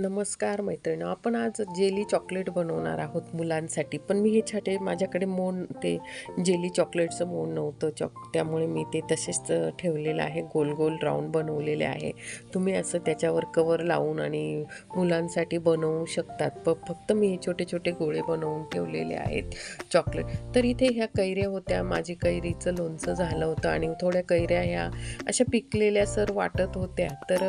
नमस्कार मैत्रिणी आपण आज जेली चॉकलेट बनवणार आहोत मुलांसाठी. पण मी हे छाटे माझ्याकडे मोन ते जेली चॉकलेटचं मोन नव्हतं चॉक त्यामुळे मी ते तसेच ठेवलेलं आहे गोल गोल राऊंड बनवलेले आहे. तुम्ही असं त्याच्यावर कवर लावून आणि मुलांसाठी बनवू शकतात. प फक्त मी हे छोटे छोटे गोळे बनवून ठेवलेले आहेत चॉकलेट. तर इथे ह्या कैऱ्या होत्या माझी कैरीचं लोणचं झालं होतं आणि थोड्या कैऱ्या ह्या अशा पिकलेल्या सर वाटत होत्या. तर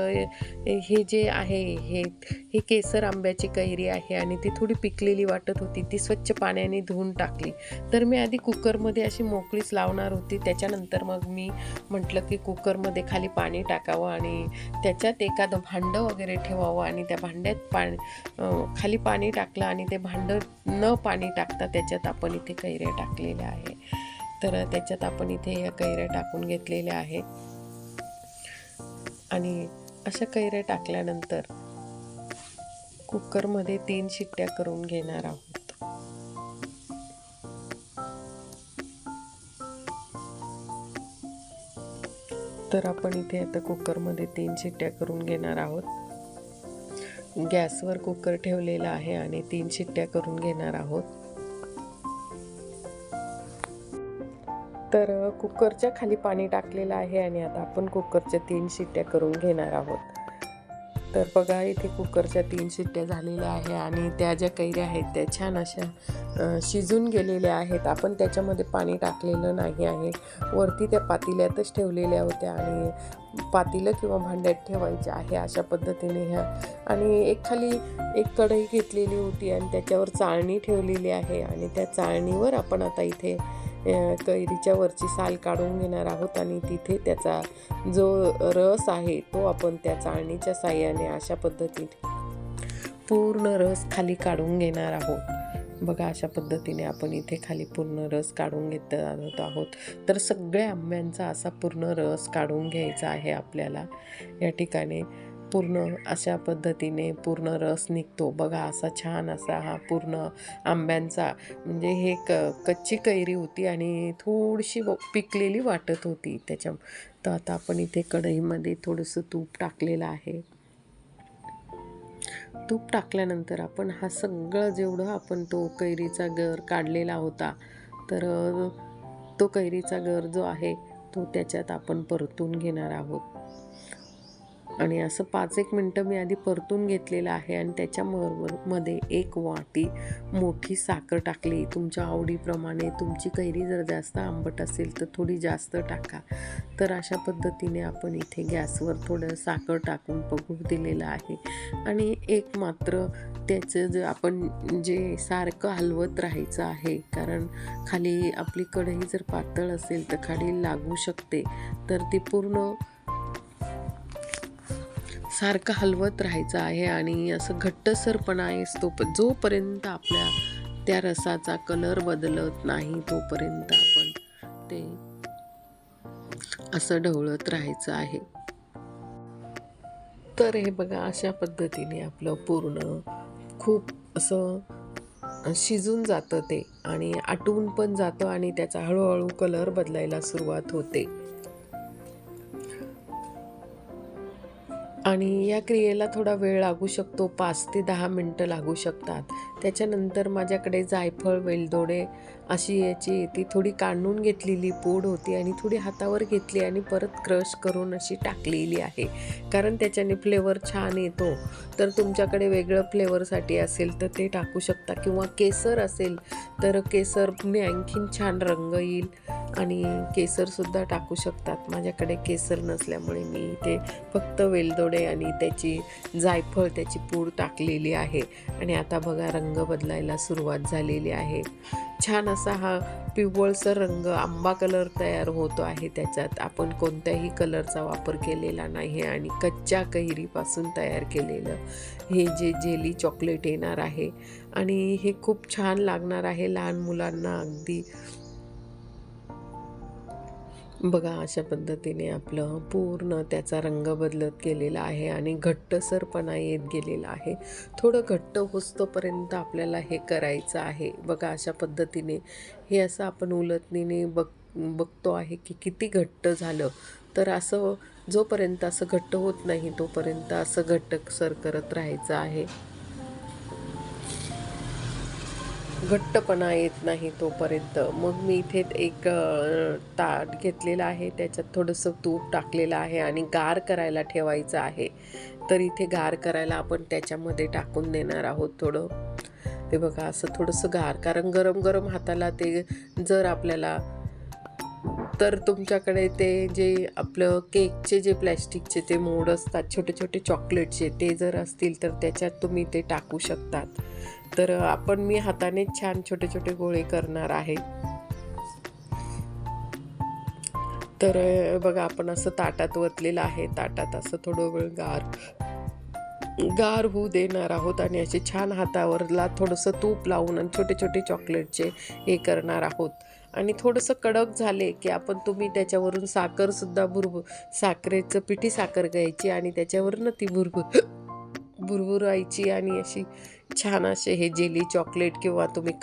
हे जे आहे हे ही केसर आंब्याची कैरी आहे आणि ती थोडी पिकलेली वाटत होती. ती स्वच्छ पाण्याने धुवून टाकली. तर मी आधी कुकरमध्ये अशी मोकळीच लावणार होती. त्याच्यानंतर मग मी म्हटलं की कुकरमध्ये खाली पाणी टाकावं आणि त्याच्यात एखादं भांडं वगैरे ठेवावं आणि त्या भांड्यात पाणी खाली पाणी टाकलं आणि ते भांडं न पाणी टाकता त्याच्यात आपण इथे कैऱ्या टाकलेल्या आहे. तर त्याच्यात आपण इथे या कैऱ्या टाकून घेतलेल्या आहे आणि अशा कैऱ्या टाकल्यानंतर कुकरमध्ये तीन शिट्ट्या करून घेणार आहोत. तर आपण इथे आता कुकरमध्ये तीन शिट्ट्या करून घेणार आहोत. गॅसवर कुकर ठेवलेला आहे आणि तीन शिट्ट्या करून घेणार आहोत. तर कुकरच्या खाली पाणी टाकलेलं आहे आणि आता आपण कुकरच्या तीन शिट्ट्या करून घेणार आहोत. तर बघा इथे कुकरच्या तीन शिट्ट्या झालेल्या आहे आणि त्या ज्या कैऱ्या आहेत त्या छान अशा शिजून गेलेल्या आहेत. आपण त्याच्यामध्ये पाणी टाकलेलं नाही आहे. वरती त्या पातिल्यातच ठेवलेल्या होत्या आणि पातिलं किंवा भांड्यात ठेवायच्या आहे अशा पद्धतीने ह्या. आणि एक खाली एक कढई घेतलेली होती आणि त्याच्यावर चाळणी ठेवलेली आहे आणि त्या चाळणीवर आपण आता इथे कैरीच्या वरची साल काढून घेणार आहोत आणि तिथे त्याचा जो रस आहे तो आपण त्या चाळणीच्या साह्याने अशा पद्धतीने पूर्ण रस खाली काढून घेणार आहोत. बघा अशा पद्धतीने आपण इथे खाली पूर्ण रस काढून घेत आहोत. तर सगळ्या आंब्यांचा असा पूर्ण रस काढून घ्यायचा आहे आपल्याला. या ठिकाणी पूर्ण अशा पद्धतीने पूर्ण रस निघतो. बघा असा छान असा हा पूर्ण आंब्यांचा म्हणजे हे क कच्ची कैरी होती आणि थोडीशी पिकलेली वाटत होती त्याच्या तर आता आपण इथे कढईमध्ये थोडंसं तूप टाकलेलं आहे. तूप टाकल्यानंतर आपण हा सगळं जेवढं आपण तो कैरीचा गर काढलेला होता तर तो कैरीचा गर जो आहे तो त्याच्यात आपण परतून घेणार आहोत. आणि असं पाच एक मिनटं मी आधी परतून घेतलेलं आहे आणि त्याच्याबरोबरमध्ये एक वाटी मोठी साखर टाकली. तुमच्या आवडीप्रमाणे तुमची कैरी जर जास्त आंबट असेल तर थोडी जास्त टाका. तर अशा पद्धतीने आपण इथे गॅसवर थोडं साखर टाकून बघू दिलेलं आहे. आणि एक मात्र त्याचं जे आपण जे सारखं हलवत राहायचं आहे कारण खाली आपली कढई जर पातळ असेल तर खाली लागू शकते तर ती पूर्ण सारखं हलवत राहायचं आहे आणि असं घट्टसरपणा आहे तो जोपर्यंत आपल्या त्या रसाचा कलर बदलत नाही तोपर्यंत आपण ते असं ढवळत राहायचं आहे. तर हे बघा अशा पद्धतीने आपलं पूर्ण खूप असं शिजून जातं ते आणि आटवून पण जातं आणि त्याचा हळूहळू कलर बदलायला सुरुवात होते. आणि या क्रियेला थोडा वेळ लागू शकतो. पाच ते दहा मिनटं लागू शकतात. त्याच्यानंतर माझ्याकडे जायफळ वेलदोडे अशी याची ती थोडी काढून घेतलेली पूड होती आणि थोडी हातावर घेतली आणि परत क्रश करून अशी टाकलेली आहे. कारण त्याच्याने फ्लेवर छान येतो. तर तुमच्याकडे वेगळं फ्लेवरसाठी असेल तर ते टाकू शकता. किंवा केसर असेल तर केसरने आणखीन छान रंग येईल आणि केसरसुद्धा टाकू शकतात. माझ्याकडे केसर नसल्यामुळे मी इथे फक्त वेलदोडे आणि त्याची जायफळ त्याची पूड टाकलेली आहे. आणि आता बघा रंग रंग बदलायला सुरुवात झालेली आहे. छान असा हा पिवळसर रंग आंबा कलर तयार होतो आहे. त्याच्यात आपण कोणत्याही कलरचा वापर केलेला नाही आणि कच्च्या कैरीपासून तयार केलेलं हे जे जेली चॉकलेट येणार आहे. आणि हे खूप छान लागणार आहे लहान मुलांना अगदी. बघा अशा पद्धतीने आपलं पूर्ण त्याचा रंग बदलत गेलेला आहे आणि घट्टसरपणा येत गेलेला आहे. थोडं घट्ट होस्तोपर्यंत आपल्याला हे करायचं आहे. बघा अशा पद्धतीने हे असं आपण उलटणीने बघ बघतो आहे की किती घट्ट झालं. तर असं जोपर्यंत असं घट्ट होत नाही तोपर्यंत असं घट्ट सर करत राहायचं आहे. घट्टपणा येत नाही तोपर्यंत. मग मी इथे एक ताट घेतलेलं आहे. त्याच्यात थोडंसं तूप टाकलेलं आहे आणि गार करायला ठेवायचं आहे. तर इथे गार करायला आपण त्याच्यामध्ये टाकून देणार आहोत थोडं. ते बघा असं थोडंसं गार. कारण गरम गरम हाताला ते जर आपल्याला तर तुमच्याकडे ते जे आपलं केकचे जे प्लॅस्टिकचे ते मोड असतात छोटे छोटे चॉकलेटचे ते जर असतील तर त्याच्यात तुम्ही ते टाकू शकतात. तर आपण मी हाताने छान छोटे छोटे गोळे करणार आहे. तर बघा आपण असं ताटात वतलेलं आहे. ताटात असं थोडं वेळ गार गार होऊ देणार आहोत आणि असे छान हातावरला थोडंसं तूप लावून आणि छोटे छोटे चॉकलेटचे हे करणार आहोत. आणि थोडंसं कडक झाले की आपण तुम्ही त्याच्यावरून साखरसुद्धा भुरभुर साखरेचं पिठी साखर घ्यायची आणि त्याच्यावरनं ती भुरभुर भुरभुरायची आणि अशी छान असे हे जेली चॉकलेट किंवा तुम्ही